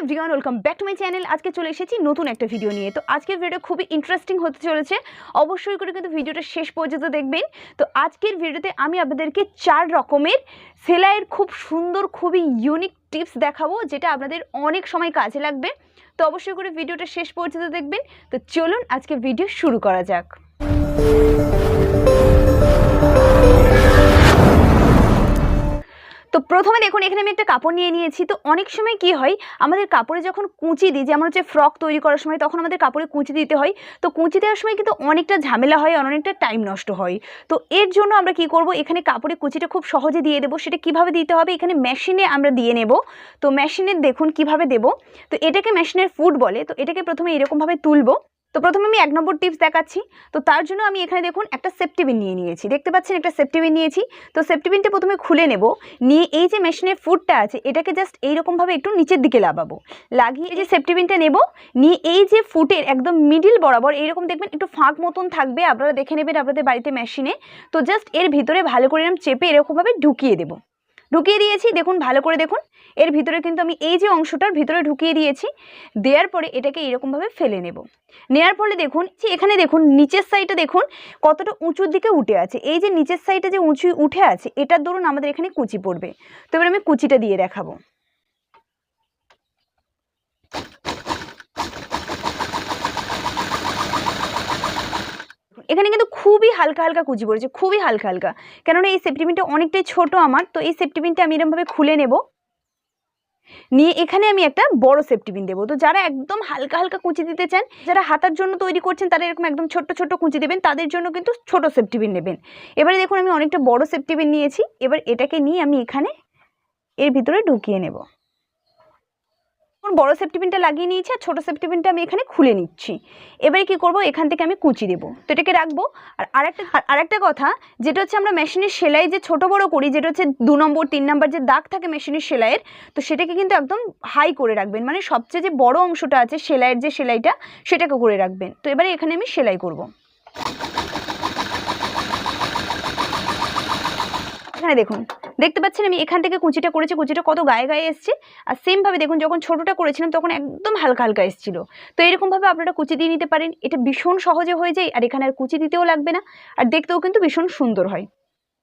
Everyone, welcome back to my channel. আজকে চলে এসেছি নতুন একটা ভিডিও নিয়ে। তো আজকের ভিডিও খুবই ইন্টারেস্টিং হতে চলেছে। অবশ্যই করে কিন্তু ভিডিওটা শেষ পর্যন্ত দেখবেন। তো আজকের ভিডিওতে আমি আপনাদেরকে চার রকমের সেলাইয়ের খুব সুন্দর, খুবই ইউনিক টিপস দেখাবো, যেটা আপনাদের অনেক সময় কাজে লাগবে। তো অবশ্যই করে ভিডিওটা শেষ পর্যন্ত দেখবেন। তো চলুন আজকে ভিডিও শুরু করা যাক। তো প্রথমে দেখুন, এখানে আমি একটা কাপড় নিয়ে নিয়েছি। তো অনেক সময় কি হয়, আমাদের কাপড়ে যখন কুঁচি দিই, যেমন হচ্ছে ফ্রক তৈরি করার সময়, তখন আমাদের কাপড়ে কুঁচি দিতে হয়। তো কুঁচি দেওয়ার সময় কিন্তু অনেকটা ঝামেলা হয়, অনেকটা টাইম নষ্ট হয়। তো এর জন্য আমরা কি করব, এখানে কাপড়ে কুচিটা খুব সহজে দিয়ে দেবো। সেটা কীভাবে দিতে হবে, এখানে মেশিনে আমরা দিয়ে নেব। তো মেশিনে দেখুন কীভাবে দেব। তো এটাকে মেশিনের ফুড বলে। তো এটাকে প্রথমে এরকমভাবে তুলবো। তো প্রথমে আমি এক নম্বর টিপস দেখাচ্ছি। তো তার জন্য আমি এখানে দেখুন একটা সেফটিবিন নিয়ে নিয়েছি। দেখতে পাচ্ছেন একটা সেফটিবিন নিয়েছি। তো সেফটিবিনটা প্রথমে খুলে নেব। নিয়ে এই যে মেশিনের ফুডটা আছে, এটাকে জাস্ট এইরকমভাবে একটু নিচের দিকে লাগাবো। লাগিয়ে যে সেফটিবিনটা নেব, নিয়ে এই যে ফুটের একদম মিডিল বরাবর, এইরকম দেখবেন একটু ফাঁক মতন থাকবে, আপনারা দেখে নেবেন আপনাদের বাড়িতে মেশিনে তো জাস্ট এর ভিতরে ভালো করে এরকম চেপে এরকমভাবে ঢুকিয়ে দেবো। ঢুকিয়ে দিয়েছি, দেখুন, ভালো করে দেখুন। এর ভিতরে কিন্তু আমি এই যে অংশটার ভিতরে ঢুকিয়ে দিয়েছি, দেওয়ার পরে এটাকে এরকমভাবে ফেলে নেব। নেওয়ার ফলে দেখুন এখানে দেখুন, নিচের সাইডটা দেখুন, কতটা উঁচুর দিকে উঠে আছে। এই যে নিচের সাইডটা যে উঁচু, উঠে আছে, এটার দরুন আমাদের এখানে কুচি পড়বে। তো এবার আমি কুচিটা দিয়ে দেখাবো। এখানে কিন্তু খুবই হালকা হালকা কুচি পড়েছে, খুবই হালকা হালকা। কেননা এই সেফটিপিনটা অনেকটাই ছোট আমার, তো এই সেফটিপিনটা আমি এরকমভাবে খুলে নেব। নিয়ে এখানে আমি একটা বড় সেফটিপিন দেবো। তো যারা একদম হালকা হালকা কুঁচি দিতে চান, যারা হাতার জন্য তৈরি করছেন, তারা এরকম একদম ছোট্ট ছোট্ট কুঁচি দেবেন, তাদের জন্য কিন্তু ছোট সেফটিপিন নেবেন। এবারে দেখুন, আমি অনেকটা বড় সেফটিপিন নিয়েছি। এবার এটাকে নিয়ে আমি এখানে এর ভিতরে ঢুকিয়ে নেব। বড় সেফটিপিনটা লাগিয়ে নিয়েছি আর ছোটো সেফটিপিনটা আমি এখানে খুলে নিচ্ছি। এবারে কি করব? এখান থেকে আমি কুচি দেবো। তো এটাকে রাখব। আর আরেকটা আরেকটা কথা, যেটা হচ্ছে আমরা মেশিনের সেলাই যে ছোট বড় করি, যেটা হচ্ছে দু নম্বর, তিন নম্বর যে দাগ থাকে মেশিনের সেলাইয়ের, তো সেটাকে কিন্তু একদম হাই করে রাখবেন। মানে সবচেয়ে যে বড় অংশটা আছে সেলাইয়ের যে সেলাইটা, সেটাকে করে রাখবেন। তো এবারে এখানে আমি সেলাই করব। এখানে দেখুন দেখতে পাচ্ছেন আমি এখান থেকে কুঁচিটা করেছি, কুঁচিটা কত গায়ে গায়ে এসছে। আর সেমভাবে দেখুন, যখন ছোটোটা করেছিলাম, তখন একদম হালকা হালকা এসেছিল। তো এরকমভাবে আপনারা কুচি দিয়ে নিতে পারেন। এটা ভীষণ সহজে হয়ে যায়, আর এখানে আর কুচি দিতেও লাগবে না। আর দেখতেও কিন্তু ভীষণ সুন্দর হয়।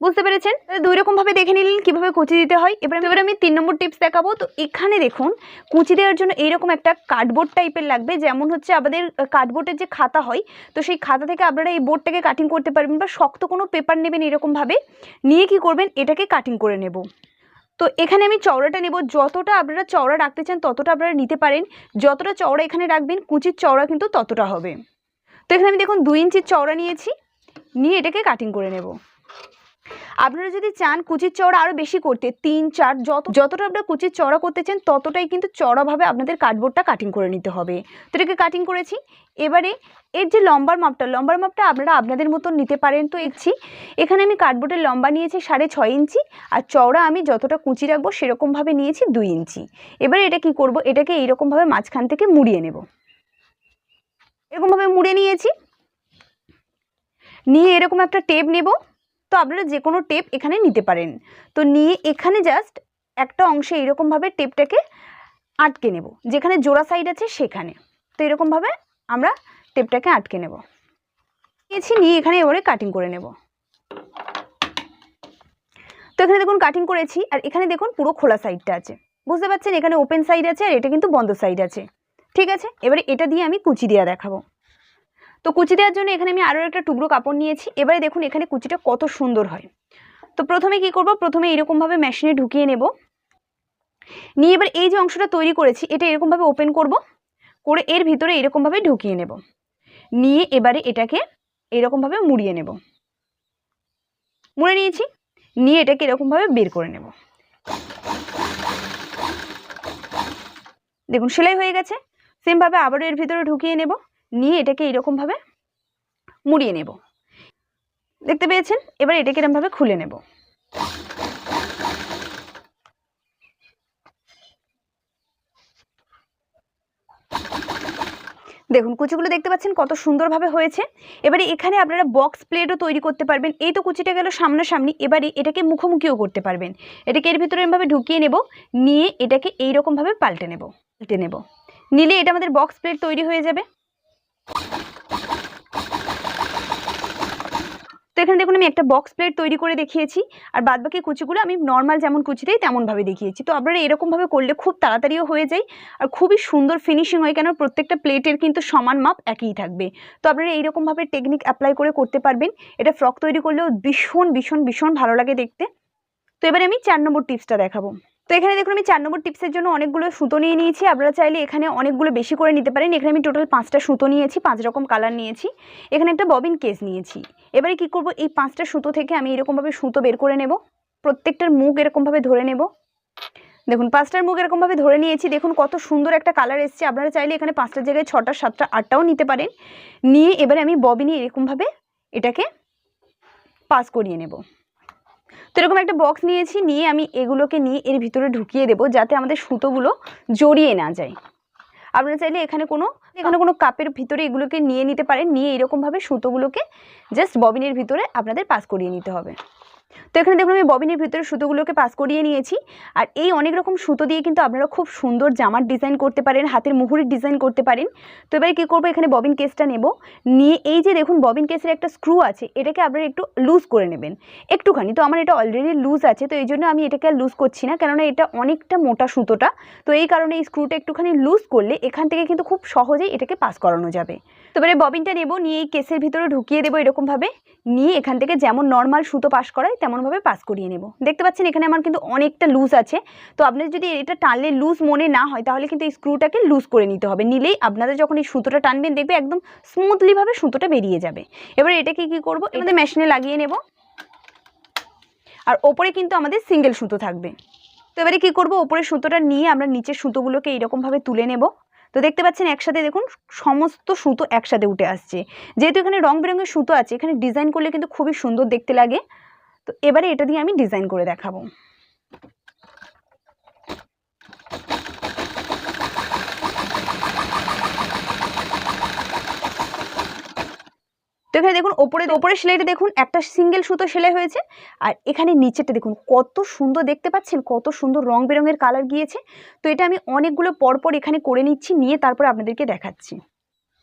বুঝতে পেরেছেন? দুই রকমভাবে দেখে নিলেন কীভাবে কুচি দিতে হয়। এবার এবার আমি তিন নম্বর টিপস দেখাবো। তো এখানে দেখুন, কুচি দেওয়ার জন্য এইরকম একটা কার্ডবোর্ড টাইপের লাগবে। যেমন হচ্ছে আমাদের কার্ডবোর্ডের যে খাতা হয়, তো সেই খাতা থেকে আপনারা এই বোর্ডটাকে কাটিং করতে পারবেন বা শক্ত কোনো পেপার নেবেন এরকমভাবে নিয়ে কি করবেন? এটাকে কাটিং করে নেব। তো এখানে আমি চওড়াটা নেব। যতটা আপনারা চওড়া রাখতে চান, ততটা আপনারা নিতে পারেন। যতটা চওড়া এখানে রাখবেন, কুচির চওড়া কিন্তু ততটা হবে। তো এখানে আমি দেখুন, দুই ইঞ্চির চওড়া নিয়েছি। নিয়ে এটাকে কাটিং করে নেব। আপনারা যদি চান কুচির চওড়া আরও বেশি করতে, তিন, চার, যত যতটা আপনারা কুচির চওড়া করতে চান, ততটাই কিন্তু চওড়াভাবে আপনাদের কার্ডবোর্ডটা কাটিং করে নিতে হবে। তো এটাকে কাটিং করেছি। এবারে এর যে লম্বার মাপটা লম্বার মাপটা আপনারা আপনাদের মতন নিতে পারেন। তো ইচ্ছি এখানে আমি কার্ডবোর্ডের লম্বা নিয়েছি সাড়ে ছয় ইঞ্চি, আর চওড়া আমি যতটা কুচি রাখব সেরকমভাবে নিয়েছি দুই ইঞ্চি। এবারে এটা কি করব? এটাকে এইরকমভাবে মাঝখান থেকে মুড়িয়ে নেব। এরকমভাবে মুড়ে নিয়েছি। নিয়ে এরকম একটা টেপ নেব। তো আপনারা যে কোনো টেপ এখানে নিতে পারেন। তো নিয়ে এখানে জাস্ট একটা অংশে এরকমভাবে টেপটাকে আটকে নেব। যেখানে জোড়া সাইড আছে সেখানে। তো এরকমভাবে আমরা টেপটাকে আটকে নেব। নিয়েছি, নিয়ে এখানে এবারে কাটিং করে নেব। তো এখানে দেখুন কাটিং করেছি, আর এখানে দেখুন পুরো খোলা সাইডটা আছে। বুঝতে পারছেন? এখানে ওপেন সাইড আছে, আর এটা কিন্তু বন্ধ সাইড আছে। ঠিক আছে? এবারে এটা দিয়ে আমি কুচি দেওয়া দেখাবো। তো কুচি দেওয়ার জন্য এখানে আমি আরও একটা টুকরো কাপড় নিয়েছি। এবারে দেখুন এখানে কুচিটা কত সুন্দর হয়। তো প্রথমে কি করব? প্রথমে এরকমভাবে মেশিনে ঢুকিয়ে নেব। নিয়ে এবার এই যে অংশটা তৈরি করেছি, এটা এরকমভাবে ওপেন করব। করে এর ভিতরে এরকমভাবে ঢুকিয়ে নেব। নিয়ে এবারে এটাকে এরকমভাবে মুড়িয়ে নেব। মুড়ে নিয়েছি। নিয়ে এটাকে এরকমভাবে বের করে নেব। দেখুন, সেলাই হয়ে গেছে। সেমভাবে আবারও এর ভিতরে ঢুকিয়ে নেব। নিয়ে এটাকে এরকমভাবে মুড়িয়ে নেব। দেখতে পেয়েছেন? এবার এটাকে এরকমভাবে খুলে নেব। দেখুন, কুচিগুলো দেখতে পাচ্ছেন কত সুন্দরভাবে হয়েছে। এবারে এখানে আপনারা বক্স প্লেটও তৈরি করতে পারবেন। এই তো কুচিটা গেল সামনাসামনি, এবারে এটাকে মুখোমুখিও করতে পারবেন। এটাকে এর ভিতরে এমভাবে ঢুকিয়ে নেব, নিয়ে এটাকে এইরকমভাবে পাল্টে নেব পাল্টে নেব। নিলে এটা আমাদের বক্স প্লেট তৈরি হয়ে যাবে। তো এখানে দেখুন, আমি একটা বক্স প্লেট তৈরি করে দেখিয়েছি। আর বাদবাকি কুচিগুলো আমি নর্মাল যেমন কুচি দেই তেমনভাবে দেখিয়েছি। তো আপনারা এরকমভাবে করলে খুব তাড়াতাড়িও হয়ে যায় আর খুবই সুন্দর ফিনিশিং হয় কেন প্রত্যেকটা প্লেটের কিন্তু সমান মাপ একই থাকবে। তো আপনারা এইরকমভাবে টেকনিক অ্যাপ্লাই করে করতে পারবেন। এটা ফ্রক তৈরি করলেও ভীষণ ভীষণ ভীষণ ভালো লাগে দেখতে। তো এবারে আমি চার নম্বর টিপসটা দেখাবো। তো এখানে দেখুন আমি চার নম্বর টিপসের জন্য অনেকগুলো সুতো নিয়ে নিয়েছি। আপনারা চাইলে এখানে অনেকগুলো বেশি করে নিতে পারেন। এখানে আমি টোটাল পাঁচটা সুতো নিয়েছি, পাঁচ রকম কালার নিয়েছি। এখানে একটা ববিন কেস নিয়েছি। এবারে কি করব? এই পাঁচটা সুতো থেকে আমি এরকমভাবে সুতো বের করে নেব। প্রত্যেকটার মুখ এরকমভাবে ধরে নেব। দেখুন, পাঁচটার মুখ এরকমভাবে ধরে নিয়েছি। দেখুন, কত সুন্দর একটা কালার এসছে। আপনারা চাইলে এখানে পাঁচটার জায়গায় ছটা, সাতটা, আটটাও নিতে পারেন। নিয়ে এবারে আমি ববিনে এরকমভাবে এটাকে পাস করিয়ে নেব। তো এরকম একটা বক্স নিয়েছি, নিয়ে আমি এগুলোকে নিয়ে এর ভিতরে ঢুকিয়ে দেবো যাতে আমাদের সুতোগুলো জড়িয়ে না যায়। আপনারা চাইলে এখানে কোনো এখানে কোনো কাপের ভিতরে এগুলোকে নিয়ে নিতে পারেন, নিয়ে এরকমভাবে সুতোগুলোকে জাস্ট ববিনের ভিতরে আপনাদের পাস করিয়ে নিতে হবে। তো এখানে দেখুন, আমি ববিনের ভিতরে সুতোগুলোকে পাস করিয়ে নিয়েছি। আর এই অনেক রকম সুতো দিয়ে কিন্তু আপনারা খুব সুন্দর জামার ডিজাইন করতে পারেন, হাতের মুহুরির ডিজাইন করতে পারেন। তো এবারে কী করব, এখানে ববিন কেসটা নেব। নিয়ে এই যে দেখুন, ববিন কেসের একটা স্ক্রু আছে, এটাকে আপনারা একটু লুজ করে নেবেন। একটুখানি, তো আমার এটা অলরেডি লুজ আছে, তো এই জন্য আমি এটাকে আর লুজ করছি না, কেননা এটা অনেকটা মোটা সুতোটা। তো এই কারণে এই স্ক্রুটা একটুখানি লুজ করলে এখান থেকে কিন্তু খুব সহজেই এটাকে পাস করানো যাবে। তো এবারে ববিনটা নেব, নিয়ে এই কেসের ভিতরে ঢুকিয়ে দেবো এরকমভাবে নিয়ে এখান থেকে যেমন নর্মাল সুতো পাস করায় তেমনভাবে পাস করিয়ে নেব। দেখতে পাচ্ছেন এখানে আমার কিন্তু অনেকটা লুজ আছে। তো আপনার যদি এটা টানলে লুজ মনে না হয়, তাহলে কিন্তু এই স্ক্রুটাকে লুজ করে নিতে হবে। নিলেই আপনাদের যখন এই সুতোটা টানবেন, দেখবে একদম স্মুথলিভাবে সুতোটা বেরিয়ে যাবে। এবার এটাকে কি করব? আমাদের মেশিনে লাগিয়ে নেব। আর ওপরে কিন্তু আমাদের সিঙ্গেল সুতো থাকবে। তো এবারে কী করব? ওপরের সুতোটা নিয়ে আমরা নিচের সুতোগুলোকে এইরকমভাবে তুলে নেব। তো দেখতে পাচ্ছেন একসাথে দেখুন সমস্ত সুতো একসাথে উঠে আসছে। যেহেতু এখানে রং বেরঙের সুতো আছে, এখানে ডিজাইন করলে কিন্তু খুবই সুন্দর দেখতে লাগে। তো এবারে এটা দিয়ে আমি ডিজাইন করে দেখাবো। তো এখানে দেখুন, ওপরে ওপরে সেলাইটা দেখুন, একটা সিঙ্গেল সুতো সেলাই হয়েছে। আর এখানে নিচেরটা দেখুন, কত সুন্দর দেখতে পাচ্ছেন, কত সুন্দর রং বেরঙের কালার গিয়েছে। তো এটা আমি অনেকগুলো পরপর এখানে করে নিচ্ছি, নিয়ে তারপর আপনাদেরকে দেখাচ্ছি।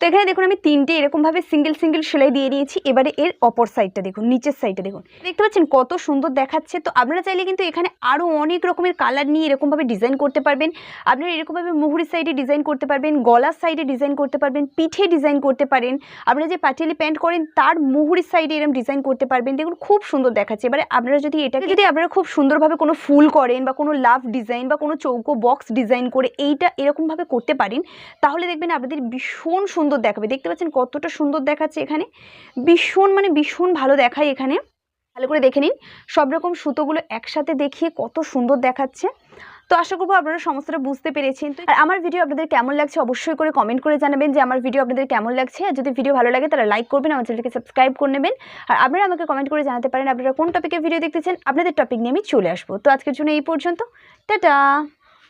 তো এখানে দেখুন, আমি তিনটে এরকমভাবে সিঙ্গেল সিঙ্গেল সেলাই দিয়ে নিয়েছি এবারে এর অপর সাইডটা দেখুন, নিচের সাইডটা দেখুন। দেখতে পাচ্ছেন কত সুন্দর দেখাচ্ছে। তো আপনারা চাইলে কিন্তু এখানে আরও অনেক রকমের কালার নিয়ে এরকমভাবে ডিজাইন করতে পারবেন। আপনারা এরকমভাবে মুহুরির সাইডে ডিজাইন করতে পারবেন গলার সাইডে ডিজাইন করতে পারবেন, পিঠে ডিজাইন করতে পারেন। আপনারা যে পাটিয়ালি প্যান্ট করেন, তার মুহুরির সাইডে এরকম ডিজাইন করতে পারবেন। দেখুন, খুব সুন্দর দেখাচ্ছে। এবারে আপনারা যদি এটাকে যদি আপনারা খুব সুন্দরভাবে কোনো ফুল করেন বা কোনো লাভ ডিজাইন বা কোনো চৌকো বক্স ডিজাইন করে এইটা এরকমভাবে করতে পারেন, তাহলে দেখবেন আপনাদের ভীষণ সুন্দর দেখাবে। দেখতে পাচ্ছেন কতটা সুন্দর দেখাচ্ছে এখানে। ভীষণ মানে ভীষণ ভালো দেখায় এখানে। ভালো করে দেখে নিন। সব রকম সুতোগুলো একসাথে দেখিয়ে কত সুন্দর দেখাচ্ছে। তো আশা করব আপনারা সমস্তটা বুঝতে পেরেছেন। তো আর আমার ভিডিও আপনাদের কেমন লাগছে অবশ্যই করে কমেন্ট করে জানাবেন যে আমার ভিডিও আপনাদের কেমন লাগছে। আর যদি ভিডিও ভালো লাগে তাহলে লাইক করবেন, আমার চ্যানেলকে সাবস্ক্রাইব করে নেবেন। আর আপনারা আমাকে কমেন্ট করে জানাতে পারেন আপনারা কোন টপিকে ভিডিও দেখতে আপনাদের টপিক নিয়ে আমি চলে আসব। তো আজকের জন্য এই পর্যন্ত। টাটা!